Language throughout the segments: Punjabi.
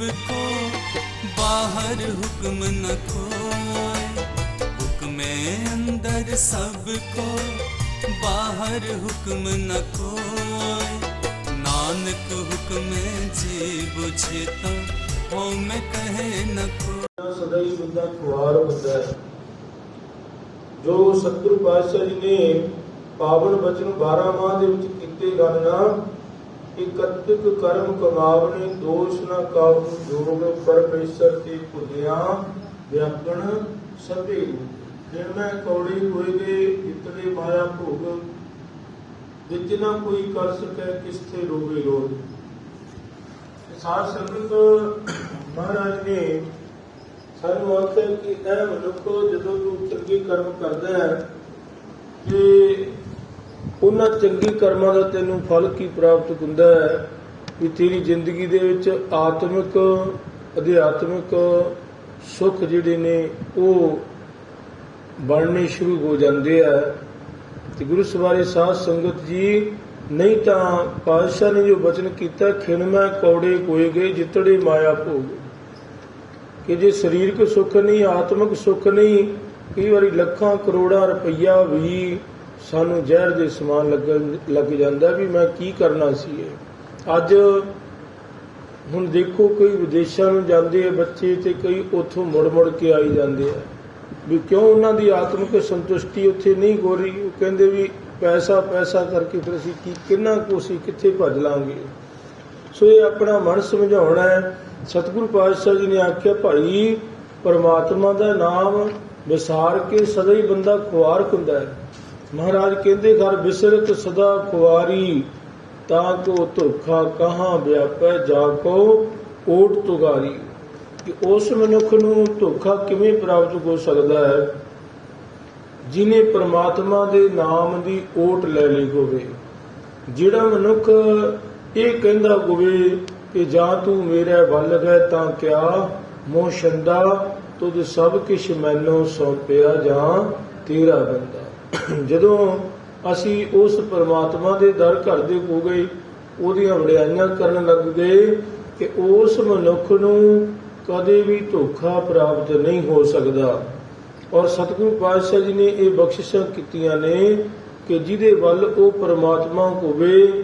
सबको बाहर हुक्म न खोए हुक्म अंदर सबको बाहर हुक्म न खोए नानक हुक्म जी बुझे तो हो मैं कहे न को ਸਦਾ ਹੀ ਬੰਦਾ ਖੁਆਰ ਹੁੰਦਾ ਹੈ ਜੋ ਸਤਿਗੁਰੂ ਪਾਤਸ਼ਾਹ ਜੀ ਨੇ ਪਾਵਨ ਬਚਨ 12 ਮਾਹ ਦੇ ਵਿੱਚ ਕੀਤੇ ਗਣਨਾ ਇਕੱਤਿਕ ਕਰਮ ਕਮਾਵਨੇ ਦੋਸ਼ ਨਾ ਕਾਬੂ ਜੋਗ ਪਰਮੇਸ਼ਰ ਤੇ ਭੁਲਿਆ ਵਿਆਪਣ ਸਭੇ ਜਿਨ ਕੌੜੀ ਹੋਏ ਗਏ ਇਤਨੇ ਮਾਇਆ ਭੋਗ, ਵਿੱਚ ਨਾ ਕੋਈ ਕਰ ਸਕੈ ਕਿਸ ਤੇ ਰੋਵੇ ਰੋਗ ਸਾਧ ਸੰਗਤ, ਮਹਾਰਾਜ ਨੇ ਸਾਨੂੰ ਆਖਿਆ ਕਿ ਇਹ ਮਨੁੱਖ ਜਦੋਂ ਤੂੰ ਚੰਗੇ ਕਰਮ ਕਰਦਾ ਹੈ ਕਿ ਉਹਨਾਂ ਚੰਗੇ ਕਰਮਾਂ ਦਾ ਤੈਨੂੰ ਫਲ ਕੀ ਪ੍ਰਾਪਤ ਹੁੰਦਾ ਹੈ? ਕਿ ਤੇਰੀ ਜ਼ਿੰਦਗੀ ਦੇ ਵਿੱਚ ਆਤਮਿਕ ਅਧਿਆਤਮਿਕ ਸੁੱਖ ਜਿਹੜੇ ਨੇ, ਉਹ ਬਣਨੇ ਸ਼ੁਰੂ ਹੋ ਜਾਂਦੇ ਆ। ਤੇ ਗੁਰੂ ਸਵਾਰੇ ਸਾਧ ਸੰਗਤ ਜੀ, ਨਹੀਂ ਤਾਂ ਪਾਤਸ਼ਾਹ ਨੇ ਜੋ ਬਚਨ ਕੀਤਾ ਖਿਣਮੈ ਕੌੜੇ ਕੋਏ ਗਏ, ਜਿਤੜੇ ਮਾਇਆ ਭੋਗ। ਕਿ ਜੇ ਸਰੀਰਕ ਸੁੱਖ ਨਹੀਂ, ਆਤਮਿਕ ਸੁੱਖ ਨਹੀਂ, ਕਈ ਵਾਰੀ ਲੱਖਾਂ ਕਰੋੜਾਂ ਰੁਪਈਆ ਵੀ ਸਾਨੂੰ ਜ਼ਹਿਰ ਦੇ ਸਮਾਨ ਲੱਗਣ, ਲੱਗ ਜਾਂਦਾ ਵੀ ਮੈਂ ਕੀ ਕਰਨਾ ਸੀ ਇਹ। ਅੱਜ ਹੁਣ ਦੇਖੋ ਕਈ ਵਿਦੇਸ਼ਾਂ ਨੂੰ ਜਾਂਦੇ ਆ ਬੱਚੇ ਤੇ ਕਈ ਉੱਥੋਂ ਮੁੜ ਮੁੜ ਕੇ ਆਈ ਜਾਂਦੇ ਆ। ਵੀ ਕਿਉਂ ਉਹਨਾਂ ਦੀ ਆਤਮਿਕ ਸੰਤੁਸ਼ਟੀ ਉੱਥੇ ਨਹੀਂ ਹੋ ਰਹੀ? ਉਹ ਕਹਿੰਦੇ ਵੀ ਪੈਸਾ ਪੈਸਾ ਕਰਕੇ ਫਿਰ ਅਸੀਂ ਕੀ, ਕਿੰਨਾ ਕੁ ਕਿੱਥੇ ਭੱਜ ਲਾਂਗੇ? ਸੋ ਇਹ ਆਪਣਾ ਮਨ ਸਮਝਾਉਣਾ ਹੈ। ਸਤਿਗੁਰੂ ਪਾਤਸ਼ਾਹ ਜੀ ਨੇ ਆਖਿਆ, ਭਾਈ, ਪਰਮਾਤਮਾ ਦਾ ਨਾਮ ਵਿਸਾਰ ਕੇ ਸਦਾ ਹੀ ਬੰਦਾ ਖੁਆਰ ਹੁੰਦਾ ਹੈ। ਮਹਾਰਾਜ ਕਹਿੰਦੇ, ਘਰ ਬਿਸਰਤ ਸਦਾ ਖੁਆਰੀ, ਤਾਂ ਕੋ ਧੋਖਾ ਕਹਾਂ ਵਿਆਪੈ ਜਾ ਕੋ ਓਟ ਤੁਗਾਰੀ। ਕਿ ਉਸ ਮਨੁੱਖ ਨੂੰ ਧੋਖਾ ਕਿਵੇਂ ਪ੍ਰਾਪਤ ਹੋ ਸਕਦਾ ਹੈ? ਜਿਨੇ ਪ੍ਰਮਾਤਮਾ ਦੇ ਨਾਮ ਦੀ ਓਟ ਲੈ ਲਈ ਹੋਵੇ। ਜਿਹੜਾ ਮਨੁੱਖ ਇਹ ਕਹਿੰਦਾ ਹੋਵੇ ਕਿ ਜਾਂ ਤੂੰ ਮੇਰੇ ਵੱਲ ਗਏ ਤਾਂ ਕਿਆ ਮੋਹ ਛੰਦਾ ਤੁਧ ਸਭ ਕਿਛ ਮੈਨੂੰ ਸੌਂਪਿਆ ਜਾਂ ਤੇਰਾ ਬੰਦਾ। ਜਦੋਂ ਅਸੀਂ ਉਸ ਪਰਮਾਤਮਾ ਦੇ ਦਰ ਘਰ ਦੇ ਹੋ ਗਏ ਉਹਦੀਆਂ ਵਡਿਆਈਆਂ ਕਰਨ ਲੱਗ ਗਏ ਕਿ ਉਸ ਮਨੁੱਖ ਨੂੰ ਕਦੇ ਵੀ ਧੋਖਾ ਪ੍ਰਾਪਤ ਨਹੀਂ ਹੋ ਸਕਦਾ। ਔਰ ਸਤਿਗੁਰੂ ਪਾਤਸ਼ਾਹ ਜੀ ਨੇ ਇਹ ਬਖਸ਼ਿਸ਼ਾਂ ਕੀਤੀਆਂ ਨੇ ਕਿ ਜਿਹਦੇ ਵੱਲ ਉਹ ਪਰਮਾਤਮਾ ਹੋਵੇ,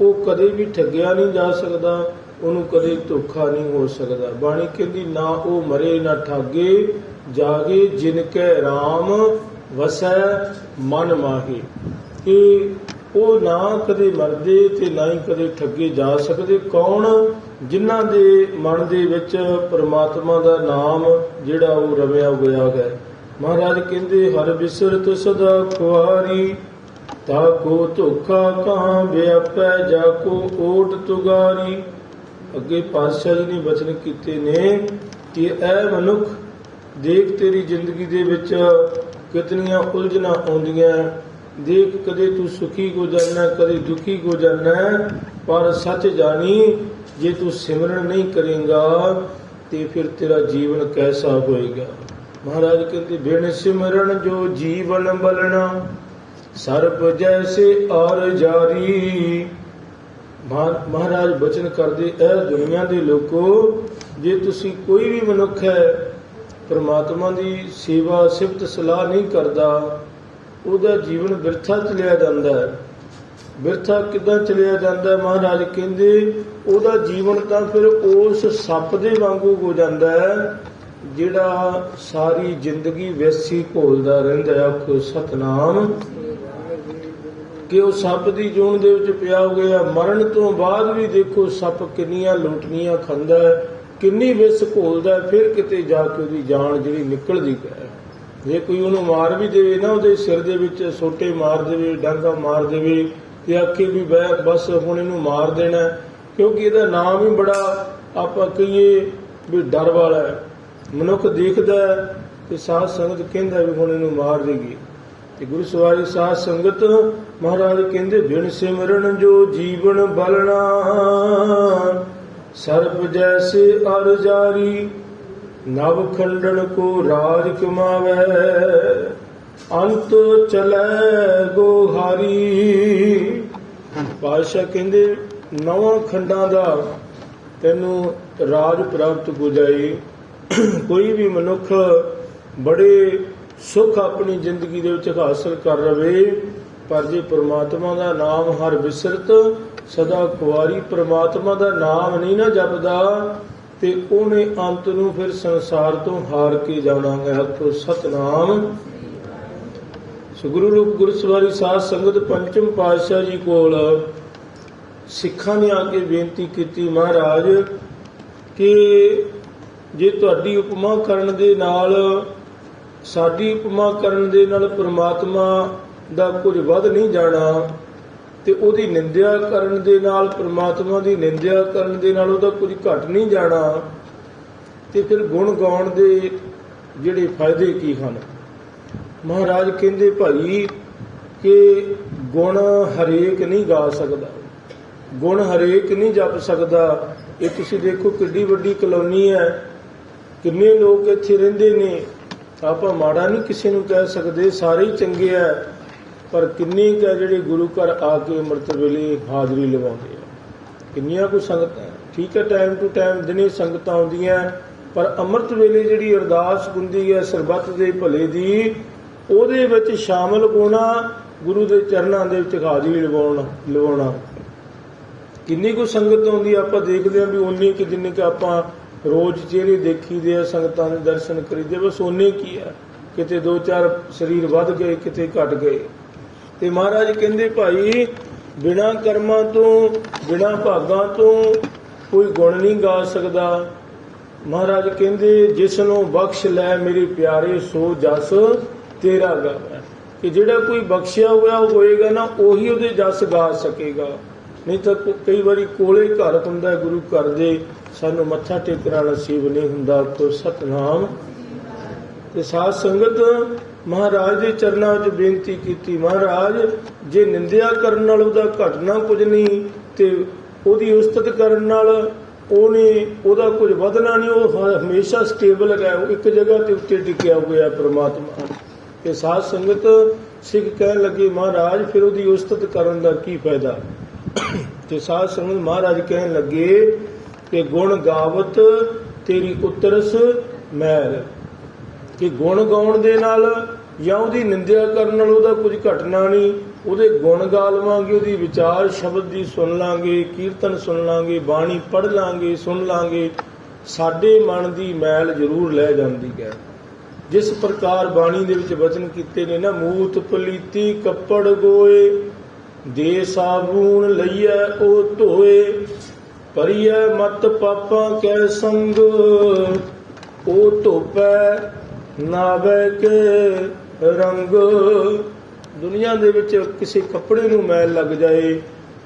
ਉਹ ਕਦੇ ਵੀ ਠੱਗਿਆ ਨਹੀਂ ਜਾ ਸਕਦਾ, ਉਹਨੂੰ ਕਦੇ ਧੋਖਾ ਨਹੀਂ ਹੋ ਸਕਦਾ। ਬਾਣੀ ਕਹਿੰਦੀ, ਨਾ ਉਹ ਮਰੇ, ਨਾ ਠਾਗੇ, ਜਾਗੇ ਜਿਨ ਕੈ RAM ਵਸੈ ਮਨ ਮਾਹੀ। ਕਿ ਉਹ ਨਾ ਕਦੇ ਮਰਦੇ ਤੇ ਨਾ ਹੀ ਕਦੇ ਠੱਗੇ ਜਾ ਸਕਦੇ। ਕੌਣ? ਜਿਨ੍ਹਾਂ ਦੇ ਮਨ ਦੇ ਵਿੱਚ ਪ੍ਰਮਾਤਮਾ ਦਾ ਨਾਮ ਜਿਹੜਾ ਉਹ ਰਵਿਆ ਹੋਇਆ ਹੈ। ਮਹਾਰਾਜ ਕਹਿੰਦੇ, ਹਰ ਬਿਸਰਤ ਸਦਾ ਖੁਆਰੀ ਤਾ ਕੋ ਧੋਖਾ ਕਹਾਂ ਵਿਆਪੈ, ਜਾ ਕੋ ਓਟ ਤੁਗਾਰੀ। ਅੱਗੇ ਪਾਤਸ਼ਾਹ ਜੀ ਨੇ ਬਚਨ ਕੀਤੇ ਨੇ ਕਿ ਇਹ ਮਨੁੱਖ, ਦੇਖ ਤੇਰੀ ਜ਼ਿੰਦਗੀ ਦੇ ਵਿੱਚ ਕਿਤਨੀਆਂ ਉਲਝਣਾਂ ਆਉਂਦੀਆਂ, ਦੇਖ ਕਦੇ ਤੂੰ ਸੁਖੀ ਹੋ ਕਦੇ ਦੁਖੀ ਹੋ ਪਰ ਸੱਚ ਜਾਣੀ, ਜੇ ਤੂੰ ਸਿਮਰਨ ਨਹੀਂ ਕਰੇਗਾ, ਤੇ ਫਿਰ ਤੇਰਾ ਜੀਵਨ ਕੈਸਾ ਹੋਏਗਾ? ਮਹਾਰਾਜ ਕਹਿੰਦੇ, ਬਿਨ ਸਿਮਰਨ ਜੋ ਜੀਵਨ ਬਲਣਾ ਸਰਪ ਜੈਸੇ ਔਰ ਜਾਰੀ। ਮਹਾਰਾਜ ਬਚਨ ਕਰਦੇ, ਇਹ ਦੁਨੀਆ ਦੇ ਲੋਕੋ, ਜੇ ਤੁਸੀਂ ਕੋਈ ਵੀ ਮਨੁੱਖ ਹੈ ਪਰਮਾਤਮਾ ਦੀ ਸੇਵਾ ਸਿਫਤ ਸਲਾਹ ਨਹੀਂ ਕਰਦਾ, ਉਹਦਾ ਜੀਵਨ ਵਿਰਥਾ ਚਲਿਆ ਜਾਂਦਾ ਹੈ। ਬਿਰਥਾ ਕਿੱਦਾਂ ਚਲਿਆ ਜਾਂਦਾ ਮਹਾਰਾਜ ਕਹਿੰਦੇ, ਉਹਦਾ ਜੀਵਨ ਤਾਂ ਫਿਰ ਉਸ ਸੱਪ ਦੇ ਵਾਂਗੂ ਹੋ ਜਾਂਦਾ ਹੈ, ਜਿਹੜਾ ਸਾਰੀ ਜ਼ਿੰਦਗੀ ਵੈਸੀ ਘੋਲਦਾ ਰਹਿੰਦਾ ਹੈ। ਆਖੋ, ਸਤਨਾਮ। ਕਿ ਉਹ ਸੱਪ ਦੀ ਜੂਨ ਦੇ ਵਿੱਚ ਪਿਆ ਹੋ ਗਿਆ ਮਰਨ ਤੋਂ ਬਾਅਦ ਵੀ ਦੇਖੋ ਸੱਪ ਕਿੰਨੀਆਂ ਲੁੱਟਨੀਆਂ ਖਾਂਦਾ ਹੈ। ਕਿੰਨੀ ਵਿਸ ਘੋਲਦਾ ਫਿਰ ਕਿਤੇ ਜਾ ਕੇ ਉਹਦੀ ਜਾਨ ਜਿਹੜੀ ਨਿਕਲਦੀ ਹੈ। ਜੇ ਕੋਈ ਉਹਨੂੰ ਮਾਰ ਵੀ ਦੇਵੇ ਨਾ, ਉਹਦੇ ਸਿਰ ਦੇ ਵਿੱਚ ਸੋਟੇ ਮਾਰ ਦੇਵੇ, ਡਾਂਗਾ ਮਾਰ ਦੇਵੇ, ਤੇ ਆਖੇ ਵੀ ਬਸ ਹੁਣ ਇਹਨੂੰ ਮਾਰ ਦੇਣਾ ਕਿਉਂਕਿ ਇਹਦਾ ਨਾਮ ਹੀ ਬੜਾ ਆਪਾਂ ਕਹੀਏ ਵੀ ਡਰ ਵਾਲਾ ਹੈ। ਮਨੁੱਖ ਦੇਖਦਾ ਤੇ ਸਾਧ ਸੰਗਤ ਕਹਿੰਦਾ ਵੀ ਹੁਣ ਇਹਨੂੰ ਮਾਰ ਦੇਗੀ ਤੇ ਗੁਰੂ ਸਵਾਰੀ ਸਾਧ ਸੰਗਤ ਮਹਾਰਾਜ ਕਹਿੰਦੇ, ਬਿਨ ਸਿਮਰਨ ਜੋ ਜੀਵਨ ਬਲਣਾ। ਸਰਬ ਜੈਸੇ ਅਰ ਜਾਰੀ, ਨਵ ਖੰਡਨ ਕੋ ਰਾਜ ਕਮਾਵੇ ਅੰਤ ਚਲੇ ਗੋਹਾਰੀ ਪਾਸ਼ਾ ਕਹਿੰਦੇ, ਨਵਾਂ ਖੰਡਾਂ ਦਾ ਤੈਨੂੰ ਰਾਜ ਪ੍ਰਾਪਤ ਹੋ ਜਾਏ ਕੋਈ ਵੀ ਮਨੁੱਖ ਬੜੇ ਸੁਖ ਆਪਣੀ ਜ਼ਿੰਦਗੀ ਦੇ ਵਿੱਚ ਹਾਸਲ ਕਰ ਰਵੇ। ਪਰ ਜੇ ਪ੍ਰਮਾਤਮਾ ਦਾ ਨਾਮ ਹਰ ਵਿਸਰਤ, ਸਦਾ ਕੁਵਾਰੀ ਪ੍ਰਮਾਤਮਾ ਦਾ ਨਾਮ ਨਹੀਂ ਨਾ ਜਪਦਾ, ਤੇ ਉਹਨੇ ਅੰਤ ਨੂੰ ਫਿਰ ਸੰਸਾਰ ਤੋਂ ਹਾਰ ਕੇ ਜਾਣਾ ਹੈ ਹੱਥੋਂ ਸਤਨਾਮ। ਸੋ ਗੁਰੂ ਰੂਪ ਗੁਰਸਵਾਰੀ ਸਾਧ ਸੰਗਤ ਪੰਚਮ ਪਾਤਸ਼ਾਹ ਜੀ ਕੋਲ ਸਿੱਖਾਂ ਨੇ ਆ ਕੇ ਬੇਨਤੀ ਕੀਤੀ, ਮਹਾਰਾਜ, ਕਿ ਜੇ ਤੁਹਾਡੀ ਉਪਮਾ ਕਰਨ ਦੇ ਨਾਲ, ਸਾਡੀ ਉਪਮਾ ਕਰਨ ਦੇ ਨਾਲ ਪ੍ਰਮਾਤਮਾ ਦਾ ਕੁਝ ਵੱਧ ਨਹੀਂ ਜਾਣਾ, ਤੇ ਉਹਦੀ ਨਿੰਦਿਆ ਕਰਨ ਦੇ ਨਾਲ, ਪ੍ਰਮਾਤਮਾ ਦੀ ਨਿੰਦਿਆ ਕਰਨ ਦੇ ਨਾਲ ਉਹਦਾ ਕੁਝ ਘਟ ਨਹੀਂ ਜਾਣਾ, ਤੇ ਫਿਰ ਗੁਣ ਗਾਉਣ ਦੇ ਜਿਹੜੇ ਫਾਇਦੇ ਕੀ ਹਨ? ਮਹਾਰਾਜ ਕਹਿੰਦੇ ਭਾਈ ਕਿ ਗੁਣ ਹਰੇਕ ਨਹੀਂ ਗਾ ਸਕਦਾ। ਗੁਣ ਹਰੇਕ ਨਹੀਂ ਜਪ ਸਕਦਾ। ਇਹ ਤੁਸੀਂ ਦੇਖੋ ਕਿੱਡੀ ਵੱਡੀ ਕਲੋਨੀ ਹੈ। ਕਿੰਨੇ ਲੋਕ ਇੱਥੇ ਰਹਿੰਦੇ ਨੇ। ਆਪਾਂ ਮਾੜਾ ਨਹੀਂ ਕਿਸੇ ਨੂੰ ਕਹਿ ਸਕਦੇ, ਸਾਰੇ ਹੀ ਚੰਗੇ ਆ ਪਰ ਕਿੰਨੇ ਕੁ ਆ ਜਿਹੜੇ ਗੁਰੂ ਘਰ ਆ ਕੇ ਅੰਮ੍ਰਿਤ ਵੇਲੇ ਹਾਜ਼ਰੀ ਲਵਾਉਂਦੇ ਆ? ਕਿੰਨੀਆਂ ਕੁ ਸੰਗਤਾਂ ਠੀਕ ਹੈ ਟਾਈਮ ਟੂ ਟਾਈਮ ਦਿਨੇ ਸੰਗਤਾਂ ਆਉਂਦੀਆਂ, ਪਰ ਅੰਮ੍ਰਿਤ ਵੇਲੇ ਜਿਹੜੀ ਅਰਦਾਸ ਹੁੰਦੀ ਹੈ ਸਰਬੱਤ ਦੇ ਭਲੇ ਦੀ, ਉਹਦੇ ਵਿੱਚ ਸ਼ਾਮਲ ਹੋਣਾ, ਗੁਰੂ ਦੇ ਚਰਨਾਂ ਦੇ ਵਿੱਚ ਹਾਜ਼ਰੀ ਲਵਾਉਣਾ ਲਵਾਉਣਾ। ਕਿੰਨੀ ਕੁ ਸੰਗਤ ਆਉਂਦੀ ਆਪਾਂ ਦੇਖਦੇ ਆ ਵੀ ਉਨੀ ਕਿ ਜਿੰਨੇ ਕਿ ਆਪਾਂ ਰੋਜ਼ ਚਿਹਰੇ ਦੇਖੀਦੇ ਆ, ਸੰਗਤਾਂ ਦੇ ਦਰਸ਼ਨ ਕਰੀਦੇ ਬਸ ਉਨੇ ਕੀ ਆ? ਕਿਤੇ ਦੋ ਚਾਰ ਸਰੀਰ ਵੱਧ ਗਏ, ਕਿਤੇ ਘਟ ਗਏ। ਤੇ ਮਹਾਰਾਜ ਕਹਿੰਦੇ ਭਾਈ, ਬਿਨਾ ਕਰਮਾਂ ਤੋਂ, ਬਿਨਾ ਭਾਗਾਂ ਤੋਂ ਕੋਈ ਗੁਣ ਨਹੀਂ ਗਾ ਸਕਦਾ। ਮਹਾਰਾਜ ਕਹਿੰਦੇ, ਜਿਸ ਨੂੰ ਬਖਸ਼ ਲੈ ਮੇਰੇ ਪਿਆਰੇ, ਸੋ ਜਸ ਤੇਰਾ ਗਾਵੇ ਕਿ ਜਿਹੜਾ ਕੋਈ ਬਖਸ਼ਿਆ ਹੋਇਆ ਹੋਏਗਾ ਨਾ, ਉਹੀ ਉਹਦੇ ਜਸ ਗਾ ਸਕੇਗਾ। ਨਹੀਂ ਤਾਂ ਕਈ ਵਾਰੀ ਕੋਲੇ ਘਰ ਹੁੰਦਾ, ਗੁਰੂ ਘਰ ਦੇ, ਸਾਨੂੰ ਮੱਥਾ ਟੇਕਣਾ ਨਸੀਬ ਨਹੀਂ ਹੁੰਦਾ ਕੋ ਸਤਨਾਮ। ਤੇ ਸਾਧ ਸੰਗਤ ਮਹਾਰਾਜ ਦੇ ਚਰਨਾਂ ਵਿੱਚ ਬੇਨਤੀ ਕੀਤੀ, ਮਹਾਰਾਜ, ਜੇ ਨਿੰਦਿਆ ਕਰਨ ਨਾਲ ਉਹਦਾ ਘਟਨਾ ਕੁਝ ਨਹੀਂ ਤੇ ਉਹਦੀ ਉਸਤਤ ਕਰਨ ਨਾਲ ਉਹਨੇ, ਉਹਦਾ ਕੁਝ ਵਧਣਾ ਨਹੀਂ, ਉਹ ਹਮੇਸ਼ਾ ਸਟੇਬਲ ਹੈ ਉਹ ਇੱਕ ਜਗ੍ਹਾ ਤੇ ਉੱਤੇ ਟਿਕਿਆ ਹੋਇਆ ਪ੍ਰਮਾਤਮਾ। ਤੇ ਸਾਧ ਸੰਗਤ ਸਿੱਖ ਕਹਿਣ ਲੱਗੇ, ਮਹਾਰਾਜ, ਫਿਰ ਉਹਦੀ ਉਸਤਤ ਕਰਨ ਦਾ ਕੀ ਫਾਇਦਾ? ਤੇ ਸਾਧ ਸੰਗਤ ਮਹਾਰਾਜ ਕਹਿਣ ਲੱਗੇ ਕਿ, ਗੁਣ ਗਾਵਤ ਤੇਰੀ ਉਤਰਸ ਮੈਲ ਕਿ ਗੁਣ ਗਾਉਣ ਦੇ ਨਾਲ ਜਾਂ ਉਹਦੀ ਨਿੰਦਿਆ ਕਰਨ ਨਾਲ ਉਹਦਾ ਕੁਝ ਘਟਣਾ ਨਹੀਂ, ਉਹਦੇ ਗੁਣ ਗਾ ਲਵਾਂਗੇ ਉਹਦੀ ਵਿਚਾਰ ਸ਼ਬਦ ਦੀ ਸੁਣ ਲਾਂਗੇ, ਕੀਰਤਨ ਸੁਣ ਲਾਂਗੇ, ਬਾਣੀ ਪੜ੍ਹ ਲਾਂਗੇ, ਸੁਣ ਲਾਂਗੇ, ਸਾਡੇ ਮਨ ਦੀ ਮੈਲ ਜ਼ਰੂਰ ਲੈ ਜਾਂਦੀ ਹੈ। ਜਿਸ ਪ੍ਰਕਾਰ ਬਾਣੀ ਦੇ ਵਿੱਚ ਵਚਨ ਕੀਤੇ ਨੇ ਨਾ, ਮੂਤ ਪਲੀਤੀ ਕੱਪੜ ਗੋਏ, ਦੇ ਸਾਬੂਨ ਲਈਐ ਉਹ ਧੋਏ ਪਰਿਐ ਮਤ ਪਾਪਾਂ ਕੈ ਸੰਗ, ਉਹ ਧੋਪੈ ਨਾਵੇ ਰੰਗ। ਦੁਨੀਆ ਦੇ ਵਿੱਚ ਕਿਸੇ ਕੱਪੜੇ ਨੂੰ ਮੈਲ ਲੱਗ ਜਾਏ,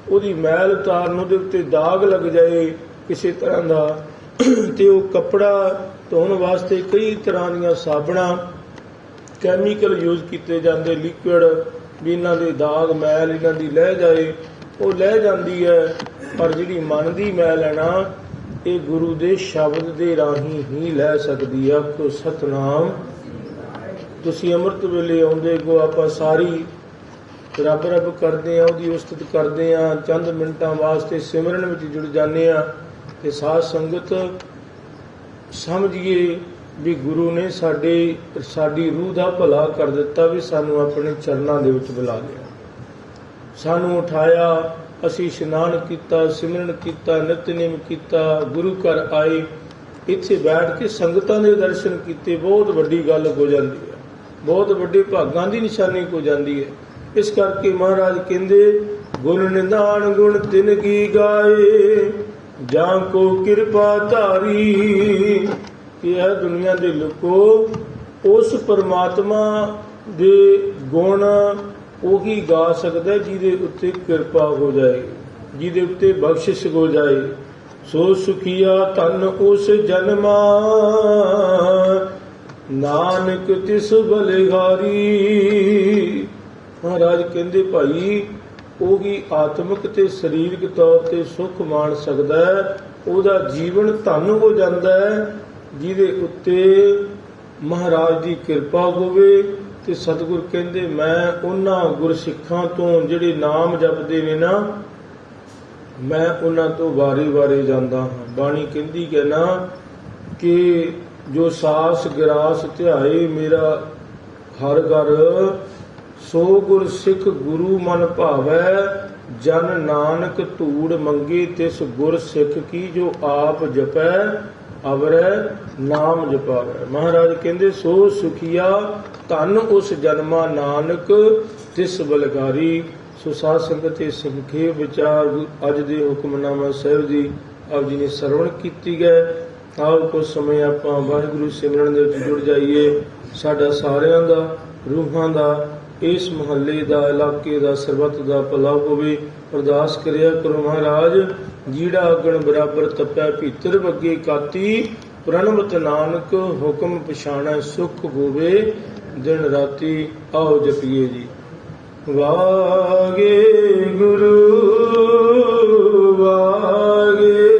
ਉਹਦੀ ਮੈਲ ਉਤਾਰਨ ਉਹਦੇ ਉੱਤੇ ਦਾਗ ਲੱਗ ਜਾਏ ਕਿਸੇ ਤਰ੍ਹਾਂ ਦਾ, ਤੇ ਉਹ ਕੱਪੜਾ ਧੋਣ ਵਾਸਤੇ ਕਈ ਤਰ੍ਹਾਂ ਦੀਆਂ ਸਾਬਣਾਂ ਕੈਮੀਕਲ ਯੂਜ਼ ਕੀਤੇ ਜਾਂਦੇ ਲਿਕੁਇਡ ਵੀ ਇਹਨਾਂ ਦੇ ਦਾਗ ਮੈਲ ਇਹਨਾਂ ਦੀ ਲੈ ਜਾਏ। ਉਹ ਲੈ ਜਾਂਦੀ ਹੈ, ਪਰ ਜਿਹੜੀ ਮਨ ਦੀ ਮੈਲ ਹੈ ਨਾ ਇਹ ਗੁਰੂ ਦੇ ਸ਼ਬਦ ਦੇ ਰਾਹੀਂ ਹੀ ਲੈ ਸਕਦੀ ਆ। ਤੋ ਸਤਨਾਮ। ਤੁਸੀਂ ਅੰਮ੍ਰਿਤ ਵੇਲੇ ਆਉਂਦੇ ਕੋ ਆਪਾਂ ਸਾਰੀ ਰੱਬ ਰੱਬ ਕਰਦੇ ਆ, ਉਹਦੀ ਉਸਤਤ ਕਰਦੇ ਆ, ਚੰਦ ਮਿੰਟਾਂ ਵਾਸਤੇ ਸਿਮਰਨ ਵਿੱਚ ਜੁੜ ਜਾਂਦੇ ਆ ਤੇ ਸਾਧ ਸੰਗਤ ਸਮਝੀਏ ਵੀ ਗੁਰੂ ਨੇ ਸਾਡੇ, ਸਾਡੀ ਰੂਹ ਦਾ ਭਲਾ ਕਰ ਦਿੱਤਾ ਵੀ ਸਾਨੂੰ ਆਪਣੇ ਚਰਨਾਂ ਦੇ ਵਿੱਚ ਬੁਲਾ ਲਿਆ। ਸਾਨੂੰ ਉਠਾਇਆ, ਅਸੀਂ ਇਸ਼ਨਾਨ ਕੀਤਾ, ਸਿਮਰਨ ਕੀਤਾ, ਨਿਤਨੇਮ ਕੀਤਾ, ਗੁਰੂ ਘਰ ਆਏ। ਇੱਥੇ ਬੈਠ ਕੇ ਸੰਗਤਾਂ ਦੇ ਦਰਸ਼ਨ ਕੀਤੇ, ਬਹੁਤ ਵੱਡੀ ਗੱਲ ਹੋ ਜਾਂਦੀ ਹੈ। ਬਹੁਤ ਵੱਡੇ ਭਾਗਾਂ ਦੀ ਨਿਸ਼ਾਨੀ ਹੋ ਜਾਂਦੀ ਹੈ। ਇਸ ਕਰਕੇ ਮਹਾਰਾਜ ਕਹਿੰਦੇ, ਗੁਣ ਨਿਦਾਨ ਗੁਣ ਤਿਨ ਕੀ ਗਾਏ, ਜਾਂ ਕੋ ਕਿਰਪਾ ਧਾਰੀ। ਕਿ ਇਹ ਦੁਨੀਆ ਦੇ ਲੋਕੋ, ਉਸ ਪਰਮਾਤਮਾ ਦੇ ਗੁਣ ਉਹੀ ਗਾ ਸਕਦਾ ਜਿਹਦੇ ਉੱਤੇ ਕਿਰਪਾ ਹੋ ਜਾਏ, ਜਿਹਦੇ ਉੱਤੇ ਬਖਸ਼ਿਸ਼ ਹੋ ਜਾਏ। ਸੋ ਸੁਖੀਆ ਤਨ ਉਸ ਜਨਮਾ, ਨਾਨਕ ਤਿਸ ਬਲਿਹਾਰੀ। ਮਹਾਰਾਜ ਕਹਿੰਦੇ ਭਾਈ, ਉਹੀ ਆਤਮਿਕ ਤੇ ਸਰੀਰਕ ਤੌਰ ਤੇ ਸੁਖ ਮਾਣ ਸਕਦਾ ਹੈ, ਉਹਦਾ ਜੀਵਨ ਧਨ ਹੋ ਜਾਂਦਾ ਹੈ, ਜਿਹਦੇ ਉੱਤੇ ਮਹਾਰਾਜ ਦੀ ਕਿਰਪਾ ਹੋਵੇ। ਤੇ ਸਤਿਗੁਰ ਕਹਿੰਦੇ, ਮੈਂ ਉਹਨਾਂ ਗੁਰਸਿੱਖਾਂ ਤੋਂ ਜਿਹੜੇ ਨਾਮ ਜਪਦੇ ਨੇ ਨਾ, ਮੈਂ ਉਹਨਾਂ ਤੋਂ ਵਾਰੀ-ਵਾਰੀ ਜਾਂਦਾ ਹਾਂ। ਬਾਣੀ ਕਹਿੰਦੀ ਕਿ ਨਾ, ਕਿ ਜੋ ਸਾਸ ਗਰਾਸ ਧਿਆਏ ਮੇਰਾ ਹਰ ਘਰ, ਸੋ ਗੁਰ ਸਿੱਖ ਗੁਰੂ ਮਨ ਭਾਵੈ, ਜਨ ਨਾਨਕ ਧੂੜ ਮੰਗੇ ਤਿਸ ਗੁਰ ਸਿੱਖ ਕੀ ਜੋ ਆਪ ਜਪੈ, ਅਵਰੈ ਨਾਮ ਜਪਾਵੈ। ਮਹਾਰਾਜ ਕਹਿੰਦੇ, ਸੋ ਸੁਖੀਆ ਧਨ ਉਸ ਜਨਮਾ ਨਾਨਕ, ਤਿਸ ਬਲਕਾਰੀ ਸੋ ਸਾਧ ਸੰਗਤ ਤੇ ਸੰਖੇਪ ਵਿਚਾਰ ਅੱਜ ਦੇ ਹੁਕਮਨਾਮਾ ਸਾਹਿਬ ਦੀ ਆਪ ਜੀ ਨੇ ਸਰਵਣ ਕੀਤੀ ਗਏ ਆਓ ਕੁਝ ਸਮੇਂ ਆਪਾਂ ਵਾਹਿਗੁਰੂ ਸਿਮਰਨ ਦੇ ਵਿੱਚ ਜੁੜ ਜਾਈਏ। ਸਾਡਾ ਸਾਰਿਆਂ ਦਾ, ਰੂਹਾਂ ਦਾ, ਇਸ ਮੁਹੱਲੇ ਦਾ, ਇਲਾਕੇ ਦਾ, ਸਰਬੱਤ ਦਾ ਭਲਾ ਹੋਵੇ। ਅਰਦਾਸ ਕਰਿਆ ਕਰੋ ਮਹਾਰਾਜ ਜੀੜਾ ਅਗਣ ਬਰਾਬਰ ਤਪੈ ਭੀਤਰ ਬੱਗੇ ਕਾਤੀ ਪ੍ਰਣਵਤ ਨਾਨਕ ਹੁਕਮ ਪਛਾਣੈ ਸੁਖ ਹੋਵੇ। ਦਿਨ ਰਾਤੀ ਆਓ ਜਪੀਏ ਜੀ। ਵਾਗੇ ਗੁਰੂ ਵਾਗੇ